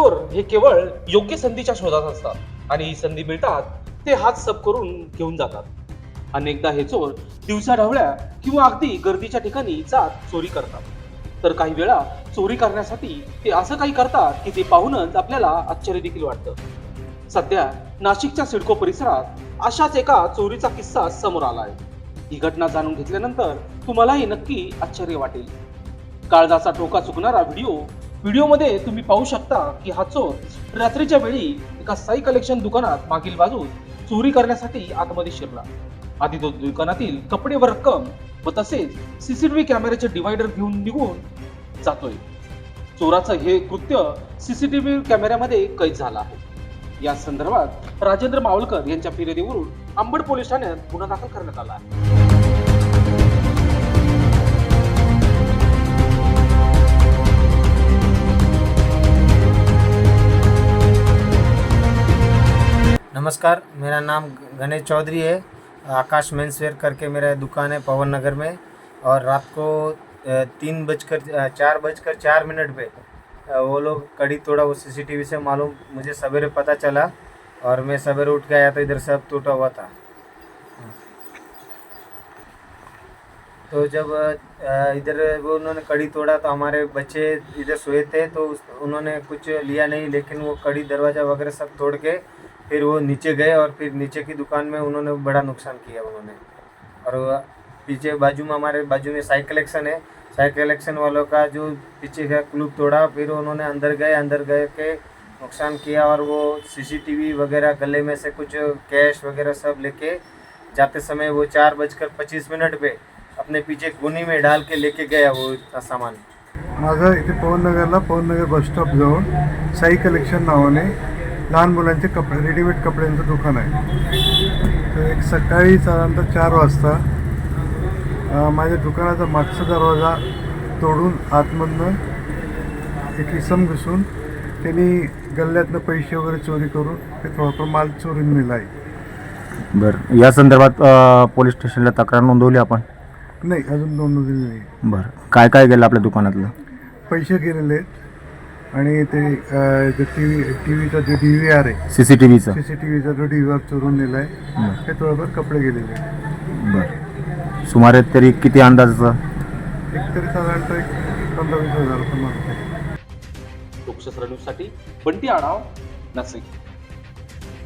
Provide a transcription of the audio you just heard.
चोर हे केवळ योग्य संधीच्या शोधात असतात. आणि ही संधी मिळतात ते हात सप करून घेऊन जातात. अनेकदा हे चोर दिवसा ढवळ्या किंवा अगदी गर्दीच्या ठिकाणी जात चोरी करतात. तर काही वेळा चोरी करण्यासाठी ते असं काही करतात की ते पाहूनच आपल्याला आश्चर्य देखील वाटतं. सध्या नाशिकच्या सिडको परिसरात अशाच एका चोरीचा किस्सा समोर आला आहे ही घटना जाणून घेतल्यानंतर तुम्हालाही नक्की आश्चर्य वाटेल. काळजाचा टोका चुकणारा व्हिडिओ व्हिडिओमध्ये तुम्ही पाहू शकता की हा चोर रात्रीच्या वेळी एका साई कलेक्शन दुकानात मागील बाजूस चोरी करण्यासाठी आतमध्ये शिरला. आधी तो दुकानातील कपडे व रक्कम व तसेच सीसीटीव्ही कॅमेऱ्याचे डिवायडर घेऊन निघून जातोय. चोराचं हे कृत्य सीसीटीव्ही कॅमेऱ्यामध्ये कैद झालं आहे. या संदर्भात राजेंद्र मावळकर यांच्या फिर्यादीवरून अंबड पोलीस ठाण्यात गुन्हा दाखल करण्यात आला आहे. नमस्कार, मेरा नाम गणेश चौधरी है। आकाश मेंसवेयर करके मेरा दुकान है पवन नगर में। और रात को तीन बजकर चार बजकर चार मिनट पे वो लोग कड़ी तोड़ा वो सीसीटीवी से मालूम, मुझे सवेरे पता चला। और मैं सवेरे उठ के आया तो इधर सब टूटा हुआ था। तो जब इधर वो उन्होंने कड़ी तोड़ा तो हमारे बच्चे इधर सोए थे तो उन्होंने कुछ लिया नहीं, लेकिन वो कड़ी दरवाज़ा वगैरह सब तोड़ के फिर वो नीचे गए और फिर नीचे की दुकान में उन्होंने बड़ा नुकसान किया उन्होंने। और पीछे बाजू में हमारे बाजू में साइकिल कलेक्शन है। साइकिल कलेक्शन वालों का जो पीछे का क्लूब तोड़ा, फिर उन्होंने अंदर गए अंदर गए के नुकसान किया और वो सीसीटीवी वगैरह गले में से कुछ कैश वगैरह सब लेके जाते समय वो चार बजकर पच्चीस मिनट पे अपने पीछे गुनी में डाल के लेके गया वो इतना सामान। माझं इथे पवननगरला पवननगर बस स्टॉपजवळ साई कलेक्शन नावाने लहान मुलांचे कपडे रेडीमेड कपड्यांचं दुकान आहे. तर एक सकाळी साधारणतः चार वाजता माझ्या दुकानाचा मागचा दरवाजा तोडून आतमधनं एक इसम घुसून त्यांनी गल्ल्यातनं पैसे वगैरे चोरी करून ते थोडाफार माल चोरून नेला आहे. बरं. या संदर्भात पोलीस स्टेशनला तक्रार नोंदवली आपण? नाही अजून नोंदवलेली नाही. बरं. काय काय गेलं आपल्या दुकानातलं? पैसे गेलेले आहेत. आणि ते टी व्ही टी व्हीचा जे डी व्ही आर आहे सी सी टी व्हीचं. सी सी टी व्हीचा जो डी व्ही आर चोरून नेला आहे हे थोडंफार कपडे गेलेले आहेत. बरं. सुमारे तरी किती अंदाजाचं? एक तरी साधारणतः एक पंधरा वीस हजार रुपये मागतो लोकशास्त्र न्यूजसाठी बंटी आढाव नाशिक.